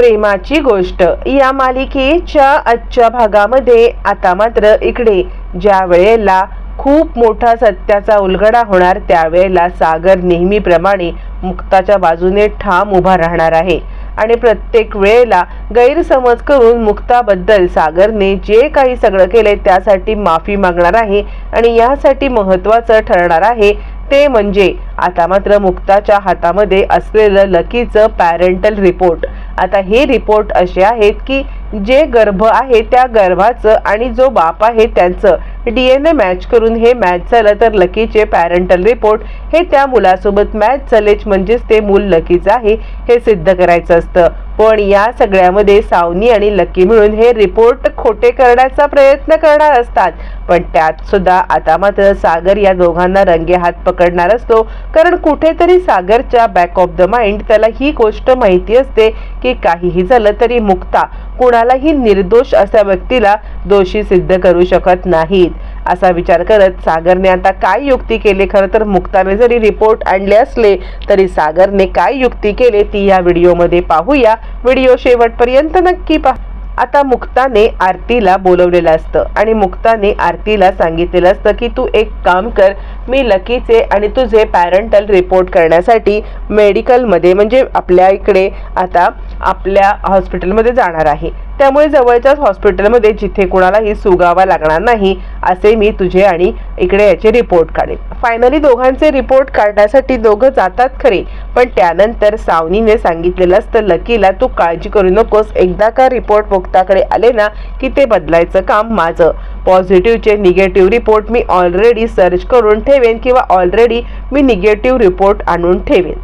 प्रेमाची गोष्ट. या मालिकेच्या आजच्या भागामध्ये आता मात्र इकडे ज्या वेळेला खूप मोठा सत्याचा उलगडा होणार त्यावेळेला सागर नेहमीप्रमाणे मुक्ताच्या बाजूने ठाम उभा राहणार आहे. आणि प्रत्येक वेळेला गैरसमज करून मुक्ताबद्दल सागरने जे काही सगळं केले त्यासाठी माफी मागणार आहे आणि यासाठी महत्त्वाचं ठरणार आहे ते म्हणजे आता मात्र मुक्ताच्या हातामध्ये असलेलं लकीचं पॅरेंटल रिपोर्ट. आता हे रिपोर्ट असे आहेत की जे गर्भ आहे त्या गर्भाचं आणि जो बाप आहे त्यांचं. डी एन ए मॅच करून हे मॅच झालं तर लकीचे पॅरेंटल रिपोर्ट हे त्या मुलासोबत मॅच झालेच म्हणजेच ते मूल लकीचं आहे हे सिद्ध करायचं असतं. पण या सगळ्यामध्ये सावनी आणि लकी मिळून हे रिपोर्ट खोटे करण्याचा प्रयत्न करणार असतात. पण त्यात सुद्धा आता मात्र सागर या दोघांना रंगे हात पकडणार असतो. कारण कुठेतरी सागरच्या बॅक ऑफ द माइंड त्याला ही गोष्ट माहिती असते की काहीही झालं तरी मुक्ता कुणालाही निर्दोष अशा व्यक्तीला दोषी सिद्ध करू शकत नाही असा विचार करत सागरने आता काय युक्ती केली? खरं तर मुक्ताने जरी रिपोर्ट आणले असले तरी सागरने काय युक्ती केली ती या व्हिडिओमध्ये पाहूया. व्हिडिओ शेवटपर्यंत नक्की पहा. आता मुक्ताने आरतीला बोलवलेलं असतं आणि मुक्ताने आरतीला सांगितलेलं असतं की तू एक काम कर मी लकीचे आणि तुझे पॅरेंटल रिपोर्ट करण्यासाठी मेडिकलमध्ये म्हणजे आपल्या इकडे आता आपल्या हॉस्पिटलमध्ये जाणार आहे. त्यामुळे जवळच्याच हॉस्पिटलमध्ये जिथे कुणालाही सुगावा लागणार नाही असे मी तुझे आणि इकडे याचे रिपोर्ट काढेन. फायनली दोघांचे रिपोर्ट काढण्यासाठी दोघं जातात खरे पण त्यानंतर सावनीने सांगितलेलं असतं लकीला तू काळजी करू नकोस. एकदा का रिपोर्ट मुक्ताकडे आले ना की ते बदलायचं काम माझं. पॉझिटिव्हचे निगेटिव्ह रिपोर्ट मी ऑलरेडी सर्च करून ठेवेन किंवा ऑलरेडी मी निगेटिव्ह रिपोर्ट आणून ठेवेन.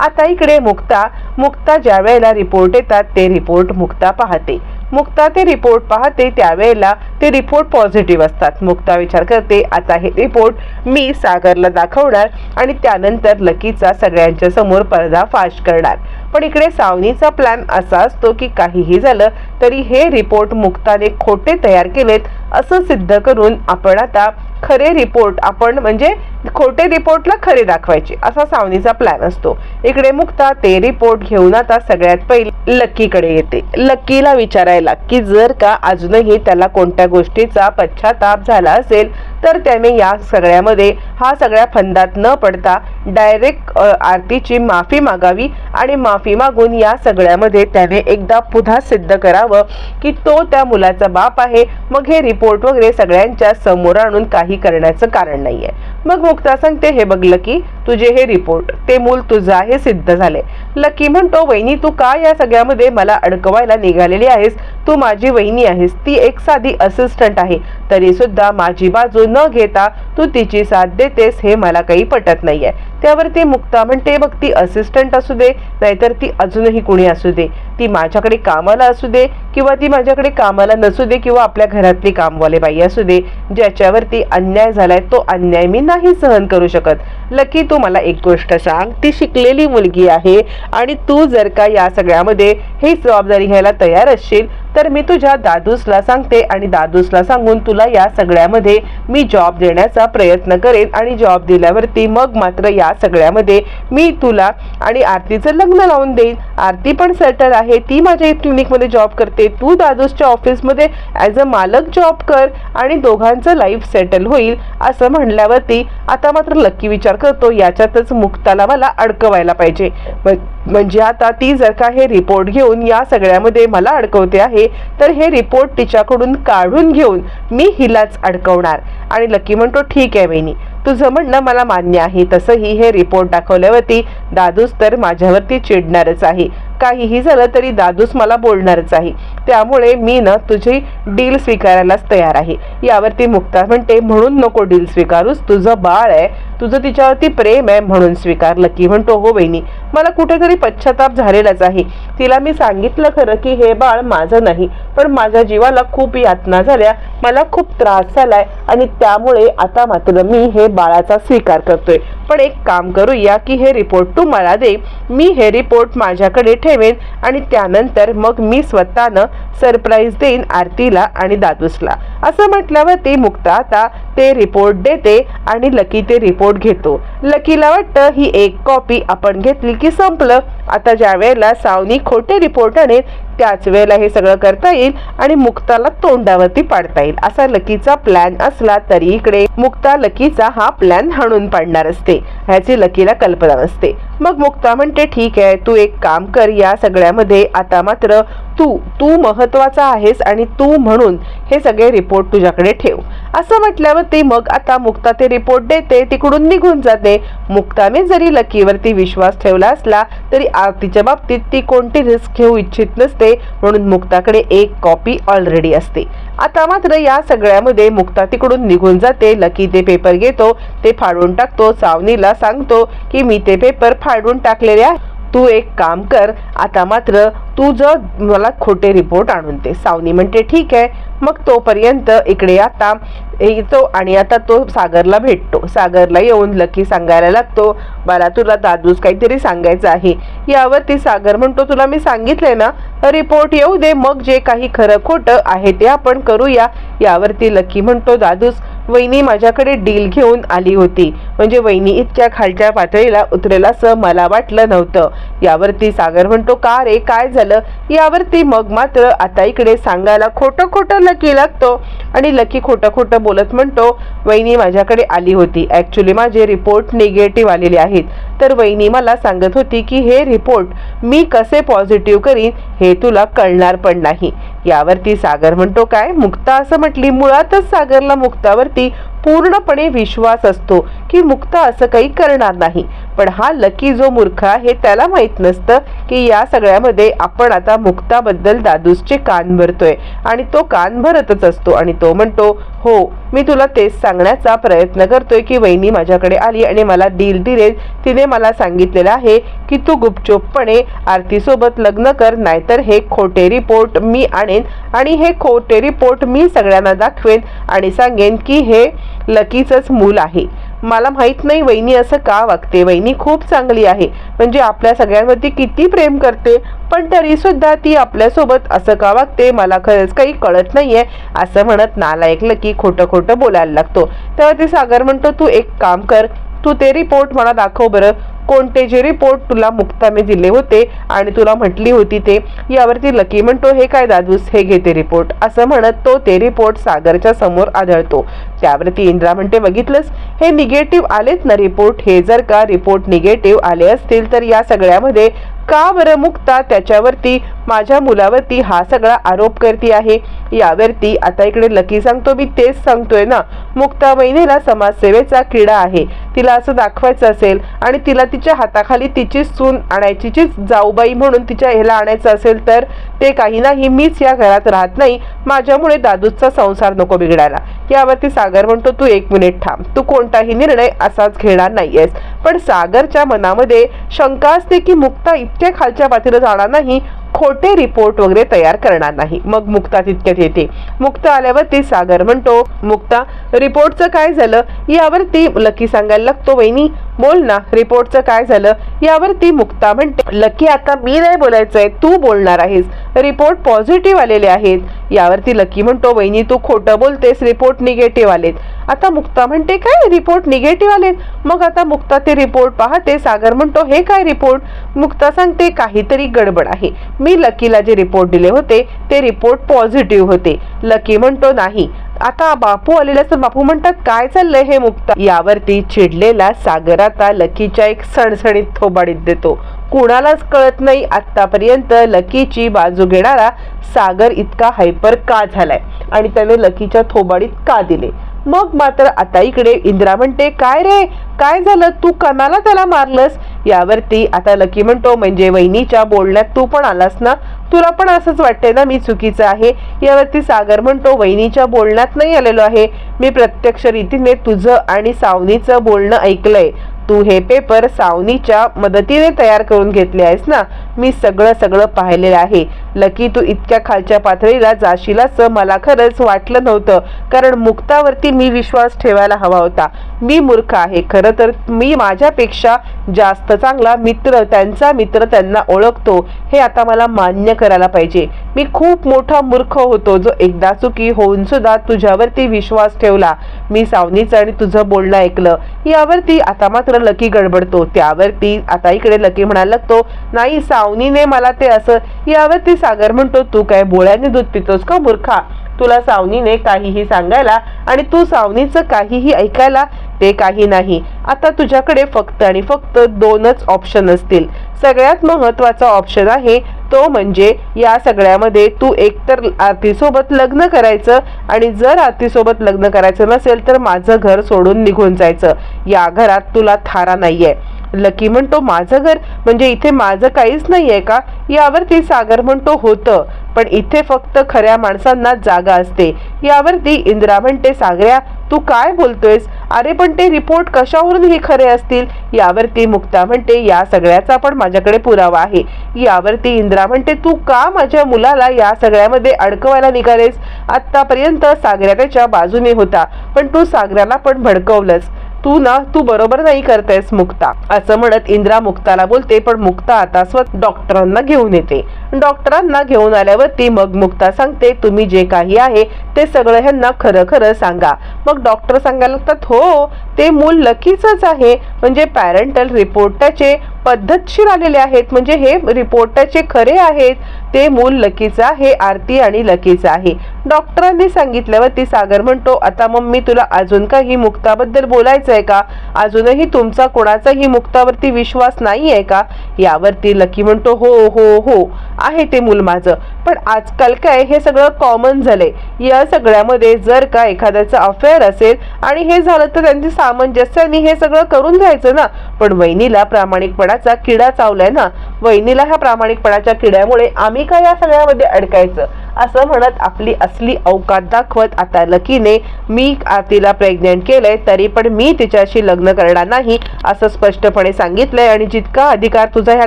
आता इकडे मुक्ता मुक्ता ज्या वेळेला रिपोर्ट येतात ते रिपोर्ट मुक्ता पाहते. मुक्ता ते रिपोर्ट पाहते त्यावेळेला ते रिपोर्ट पॉझिटिव्ह असतात. मुक्ता विचार करते आता हे रिपोर्ट मी सागरला दाखवणार आणि त्यानंतर लकीचा सगळ्यांच्या समोर पर्दाफाश करणार. पण इकडे सावनीचा प्लॅन असा असतो की काहीही झालं तरी हे रिपोर्ट मुक्ताने खोटे तयार केलेत असं सिद्ध करून आपण आता खरे रिपोर्ट आपण म्हणजे खोटे रिपोर्टला खरे दाखवायचे. असा सावनीचा प्लॅन असतो. इकडे मुक्ता ते रिपोर्ट घेऊन आता सगळ्यात पहिले लक्कीकडे येते. लक्कीला विचारायला की जर का अजूनही त्याला कोणत्या गोष्टीचा पश्चाताप झाला असेल तर त्याने या सगळ्यामध्ये हा सगळ्या फंदात न पडता डायरेक्ट आरतीची माफी मागावी आणि माफी मागून या सगळ्यामध्ये त्याने एकदा पुन्हा सिद्ध करावं की तो त्या मुलाचा बाप आहे. मग हे रिपोर्ट वगैरे सगळ्यांच्या समोर आणून काही करण्याचं कारण नाही आहे मग मुक्ता सांगते हे बघ लकी तुझे हे रिपोर्ट ते मूल तुझं हे सिद्ध झाले. लकी म्हणतो वहिनी तू का या सगळ्यामध्ये मला अडकवायला निघालेली आहेस? तू माझी वहिनी आहेस. ती एक साधी असिस्टंट आहे. तरी सुद्धा माझी बाजू न घेता तू तिची साथ देतेस हे मला काही पटत नाहीये. त्यावर ती मुक्ता. म्हणते बघ ती असिस्टंट असू दे नाहीतर ती अजूनही कुणी असू दे. ती माझ्याकडे कामाला असू दे किंवा ती माझ्याकडे कामाला नसू दे किंवा आपल्या घरातली कामवाले बाई असू दे ज्याच्यावरती अन्याय झालाय तो अन्याय मी नाही सहन करू शकत. लकी तू मला एक गोष्ट सांग. ती शिकलेली मुलगी आहे आणि तू जर का या सगळ्यामध्ये ही जबाबदारी घ्यायला तयार असशील तर मी तुझ्या दादूसला सांगते आणि दादूसला सांगून तुला या सगळ्यामध्ये मी जॉब देण्याचा प्रयत्न करेन आणि जॉब दिल्यावरती मग मात्र या सगळ्यामध्ये मी तुला आणि आरतीचं लग्न लावून देईन. आरती पण सेटल आहे. ती माझ्या क्लिनिकमध्ये जॉब करते. तू दादूसच्या ऑफिसमध्ये ॲज अ मालक जॉब कर आणि दोघांचं लाईफ सेटल होईल असं म्हणल्यावरती आता मात्र लक्की विचार करतो. याच्यातच मुक्ताला मला अडकवायला पाहिजे. म- म्हणजे आता ती जर का हे रिपोर्ट घेऊन या सगळ्यामध्ये मला अडकवते आहे तर हे रिपोर्ट तिच्याकडून काढून घेऊन मी हिलाच अडकवणार. आणि लकी म्हणतो ठीक आहे वहिनी तुझं म्हणणं मला मान्य आहे. तसंही हे रिपोर्ट दाखवल्यावरती दादूस तर माझ्यावरती चिडणारच आहे. काहीही झालं तरी दादूस मला बोलणारच आहे. त्यामुळे मी ना तुझी डील स्वीकारायलाच तयार आहे. यावरती मुक्ता म्हणते म्हणून नको डील स्वीकारूस. तुझं बाळ आहे. तुझं तिच्यावरती प्रेम आहे म्हणून स्वीकारलं की म्हणतो हो बहिणी मला कुठेतरी पश्चाताप झालेलाच आहे. तिला मी सांगितलं खरं की हे बाळ माझं नाही पण माझ्या जीवाला खूप यातना झाल्या मला खूप त्रास झालाय आणि त्यामुळे आता मात्र मी हे बाळाचा स्वीकार करतोय. पण एक काम करूया की हे रिपोर्ट तू मला दे मी हे रिपोर्ट माझ्याकडे ठेवेन आणि त्यानंतर मग मी स्वतःनं सरप्राईज देईन आरतीला आणि दादूसला. असं म्हटल्यावर ती मुक्ता आता ते रिपोर्ट देते आणि लकी ते रिपोर्ट घेतो. लकीला वाटतं ही एक कॉपी आपण घेतली की संपलं. आता ज्या वेळेला सावनी खोटे रिपोर्ट आणेल त्याच वेळेला हे सगळं करता येईल आणि मुक्ताला तोंडावरती पाडता येईल. असा लकीचा प्लॅन असला तरी इकडे मुक्ता लकीचा हा प्लॅन हाणून पाडणार असते. ह्याची लकीला कल्पना नसते. मग मुक्ता म्हणते ठीक आहे तू एक काम कर या सगळ्यामध्ये आता मात्र तू तू महत्त्वाचा आहेस आणि तू म्हणून हे सगळे रिपोर्ट तुझ्याकडे ठेव. असं म्हटल्यावर ती मग आता मुक्ता ते रिपोर्ट देते तिकडून निघून जाते. मुक्ताने जरी लकीवरती विश्वास ठेवला असला तरी आरतीच्या बाबतीत ती कोणती रिस्क घेऊ इच्छित नसते. म्हणून मुक्ताकडे एक कॉपी ऑलरेडी असते. आता मात्र या सगळ्यामध्ये मुक्ता तिकडून निघून जाते. लकी ते पेपर घेतो ते फाडून टाकतो. सावनीला सांगतो की मी ते पेपर फाडून टाकलेले आहे. तू एक काम कर आता मात्र तू जर मला खोटे रिपोर्ट आणून दे. सावनी म्हणते ठीक आहे. मग तोपर्यंत इकडे आता येतो आणि आता तो सागरला भेटतो. सागरला येऊन लकी सांगायला लागतो मला तुला दादूस काहीतरी सांगायचं आहे. यावरती सागर म्हणतो तुला मी सांगितलंय ना रिपोर्ट येऊ दे मग जे काही खरं खोटं आहे ते आपण करूया. यावरती लकी म्हणतो दादूस वहिनी माझ्याकडे डील घेऊन आली होती. म्हणजे वहिनी इतक्या खालच्या पातळीला उतरेल असं मला वाटलं नव्हतं. यावरती सागर म्हणतो का रे? काय झालं? यावरती मग मात्र आता इकडे सांगायला खोटं खोटं लकी लागतो. आणि लकी खोटं खोटं बोलत म्हणतो वहिनी माझ्याकडे आली होती. ॲक्च्युली माझे रिपोर्ट निगेटिव्ह आलेले आहेत. तर वहिनी मला सांगत होती की हे रिपोर्ट मी कसे पॉझिटिव्ह करीन हे तुला कळणार पण नाही. यावरती सागर म्हणतो काय? मुक्ता? असं म्हटली. मुळातच सागरला मुक्तावरती पूर्णपणे विश्वास असतो. की मुक्ता असं काही करणार नाही. पण हा लकी जो मूर्ख आहे त्याला माहीत नसतं की या सगळ्यामध्ये आपण आता मुक्ताबद्दल दादूसचे कान भरतोय. आणि तो कान भरतच असतो. आणि तो म्हणतो हो मी तुला तेच सांगण्याचा प्रयत्न करतोय की वहिनी माझ्याकडे आली आणि मला डील दिले. तिने मला सांगितलेलं आहे की तू गुपचूपपणे आरतीसोबत लग्न कर नाहीतर हे खोटे रिपोर्ट मी आणेन आणि हे खोटे रिपोर्ट मी सगळ्यांना दाखवेन आणि सांगेन की हे लकीचंच मूल आहे. मला माहीत नाही वहिनी असं का वागते. वहिनी खूप चांगली आहे. म्हणजे आपल्या सगळ्यांवरती किती प्रेम करते पण तरी सुद्धा ती आपल्यासोबत असं का वागते मला खरंच काही कळत नाही आहे असं म्हणत नालायकलं की खोटं खोटं बोलायला लागतो. तेव्हा ते सागर म्हणतो तू एक काम कर तू ते रिपोर्ट मला दाखव बरं. कोणते जे रिपोर्ट तुला मुक्ताने दिले होते आणि तुला म्हटली होती ते यावरती लकी म्हणतो हे काय दादूस हे घेते रिपोर्ट. असं म्हणत तो ते रिपोर्ट सागरच्या समोर आढळतो त्यावरती इंद्रा म्हणते बघितलंस? हे निगेटिव्ह आलेत ना रिपोर्ट? हे जर का रिपोर्ट निगेटिव्ह आले असतील तर या सगळ्यामध्ये का बरं मुक्ता त्याच्यावरती माझ्या मुलावरती हा सगळा आरोप करते आहे. यावरती आता इकडे लकी सांगतो मी तेच सांगतोय ना. मुक्ता महिनेला समाजसेवेचा किडा आहे. तिला असं दाखवायचं असेल आणि तिला तिच्या हाताखाली तिची सून आणायची जाऊबाई म्हणून तिच्या ह्याला आणायचं असेल तर ते काही नाही मीच या घरात राहत नाही. माझ्यामुळे दादूचा संसार नको बिघडायला. यावरती सागर म्हणतो तू एक मिनिट थांब. तू कोणताही निर्णय असाच घेणार नाहीयेस. पण सागरच्या मनामध्ये शंका असते की मुक्ता इतक्या खालच्या पातळीला जाणार नाही खोटे रिपोर्ट वगैरे तयार करणार नाही. मग मुक्ता तितक्यात येते. मुक्ता आल्यावरती सागर म्हणतो मुक्ता रिपोर्टचं काय झालं? यावरती लकी सांगायला लागतो वहिनी. बोल ना रिपोर्टचं काय झालं? यावरती मुक्ता म्हणते लकी आता मी नाही बोलायचंय. तू बोलणार आहेस. रिपोर्ट पॉझिटिव्ह आलेले आहेत. यावरती लकी म्हणतो वहिनी तू खोटं बोलतेस. रिपोर्ट निगेटिव्ह आलेत. आता मुक्ता म्हणते काय रिपोर्ट निगेटिव्ह आले मग आता मुक्ता ते रिपोर्ट पाहते. सागर म्हणतो हे काय रिपोर्ट मुक्ता सांगते काहीतरी गडबड आहे. मी लकीला जे रिपोर्ट दिले होते ते रिपोर्ट पॉझिटिव्ह होते. लकी म्हणतो नाही. आता बापू आलेला असतात. बापू म्हणतात काय चाललंय हे मुक्ता? यावरती चिडलेला सागर आता लकीच्या एक सणसणीत थोबाडीत देतो. कुणालाच कळत नाही आतापर्यंत लकीची बाजू घेणारा सागर इतका हायपर का झालाय? आणि त्याने लकीच्या थोबाडीत का दिले? मग मात्र आता इकडे इंदिरा म्हणते काय रे? काय झालं? तू कणाला त्याला मारलंस? यावरती आता लकी म्हणतो म्हणजे वहिनीच्या बोलण्यात तू पण आलास ना? तुला पण असंच वाटतंय ना मी चुकीचं आहे? यावरती सागर म्हणतो वहिनीच्या बोलण्यात नाही आलेलो आहे. मी प्रत्यक्ष रीतीने तुझं आणि सावनीचं बोलणं ऐकलंय. तू हे पेपर सावनीच्या मदतीने तयार करून घेतले आहेस ना? मी सगळं सगळं पाहिलेलं आहे. लकी तू इतक्या खालच्या पातळीला जाशील असं मला खरंच वाटलं नव्हतं. कारण मुक्तावरती मी विश्वास ठेवायला हवा होता. मी मूर्ख आहे. खरं तर मी माझ्यापेक्षा जास्त चांगला मित्र त्यांचा मित्र त्यांना ओळखतो. हे आता मला मान्य करायला पाहिजे. मी खूप मोठा मूर्ख होतो. जो एकदा चुकी होऊन सुद्धा तुझ्यावरती विश्वास ठेवला. मी सावनीचं आणि तुझं बोलणं ऐकलं. यावरती आता मात्र लकी गडबडतो. त्यावरती आता इकडे लकी म्हणायला लागतो नाही सावनीने मला ते असं यावरती सागर म्हणतो तू काय बोळ्याने दूध पितोस का मूर्खा? तुला सावनीने काहीही सांगायला आणि तू सावनीचं काहीही ऐकायला ते काही नाही. आता तुझ्याकडे फक्त आणि फक्त दोनच ऑप्शन असतील. सगळ्यात महत्त्वाचा ऑप्शन आहे तो म्हणजे या सगळ्यामध्ये तू एकतर आरतीसोबत लग्न करायचं आणि जर आरतीसोबत लग्न करायचं नसेल तर माझं घर सोडून निघून जायचं. या घरात तुला थारा नाहीये. लकी म्हणतो माझं घर म्हणजे इथे माझं काहीच नाही आहे का? यावरती सागर म्हणतो होतं. पण इथे फक्त खऱ्या माणसांना जागा असते. यावरती इंदिरा म्हणते सागऱ्या तू काय बोलतोयस? अरे पण ते रिपोर्ट कशावरून हे खरे असतील? यावरती मुक्ता म्हणते या सगळ्याचा पण माझ्याकडे पुरावा आहे. यावरती इंदिरा म्हणते तू का माझ्या मुलाला या सगळ्यामध्ये अडकवायला निघालेस? आतापर्यंत सागऱ्या त्याच्या बाजूने होता पण तू सागऱ्याला पण भडकवलंस. तू ना तू बरोबर नाही करतेस मुक्ता. असं म्हणत इंद्रा मुक्ताला बोलते पण मुक्ता आता स्वतः डॉक्टरांना घेऊन येते. डॉक्टरांना घेऊन आल्यावरती मग मुक्ता सांगते तुम्ही जे काही आहे ते सगळं ह्यांना खरं खरं सांगा. मग डॉक्टर सांगायला लागतात हो ते मूल लकीचंच आहे. म्हणजे पॅरेंटल रिपोर्ट त्याचे पद्धतशीर आलेले आहेत. म्हणजे हे रिपोर्ट त्याचे खरे आहेत. ते मूल लकीचं आहे आरती आणि लकीचं आहे. डॉक्टरांनी सांगितल्यावरती सागर म्हणतो आता मग मी तुला अजून काही मुक्ताबद्दल बोलायचं आहे का? अजूनही तुमचा कोणाचाही मुक्तावरती विश्वास नाही आहे का? यावरती लकी म्हणतो हो हो हो. आहे ते मूल माझं. पण आजकाल काय हे सगळं कॉमन झालंय. या सगळ्यामध्ये जर का एखाद्याचं अफेअर असेल आणि हे झालं तर त्यांची सामंजस्याने हे सगळं करून घ्यायचं ना. पण वहिनीला प्रामाणिकपणाचा किडा चावलाय ना. वहिनीला ह्या प्रामाणिकपणाच्या किड्यामुळे आम्ही काय या सगळ्यामध्ये अडकायचं? असं म्हणत आपली असली अवकात दाखवत आता लकीने मी तिला प्रेग्नेंट केलंय तरी पण मी तिच्याशी लग्न करणार नाही असं स्पष्टपणे सांगितलंय. आणि जितका अधिकार तुझा ह्या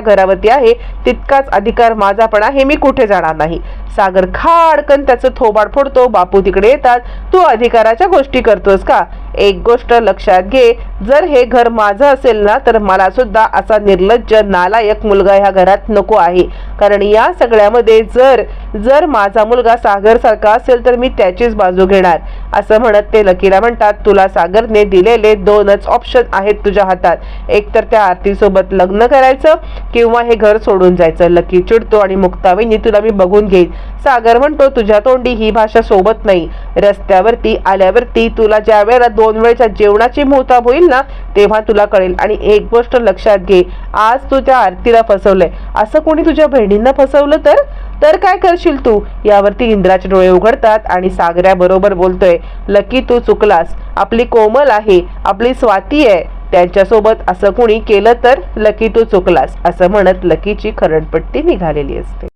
घरावरती आहे तितकाच अधिकार माझा पण हे मी कुठे जाणार नाही. सागर खाडकन त्याचं थोबाड फोडतो बापू तिकडे येतात. तू अधिकाराच्या गोष्टी करतोस का? एक गोष्ट लक्षात घे जर हे घर माझं असेल ना तर मला सुद्धा असा निर्लज्ज नालायक मुलगा ह्या घरात नको आहे. कारण या सगळ्यामध्ये जर जर माझा मुलगा सागर सारखा असेल तर मी त्याचीच बाजू घेणार. असं म्हणत ते लकीला म्हणतात तुला सागरने दिलेले दोनच ऑप्शन आहेत तुझ्या हातात. एक तर त्या आरतीसोबत लग्न करायचं किंवा हे घर सोडून जायचं. लकी चिडतो आणि मुक्ताविनी तुला मी बघून घेईन. सागर म्हणतो तुझ्या तोंडी ही भाषा सोबत नाही. रस्त्यावरती आल्यावरती तुला ज्या वेळेला दोन वेळच्या जेवणाची मोहताब होईल ना तेव्हा तुला कळेल. आणि एक गोष्ट लक्षात घे आज तू त्या आरतीला फसवलंय. असं कोणी तुझ्या बहिणींना फसवलं तर? तर काय करशील तू? यावरती इंद्राचे डोळे उघडतात आणि सागऱ्याबरोबर बोलतोय लकी तू चुकलास. आपली कोमल आहे. आपली स्वाती आहे. त्यांच्यासोबत असं कोणी केलं तर? लकी तू चुकलास. असं म्हणत लकीची खरडपट्टी निघालेली असते.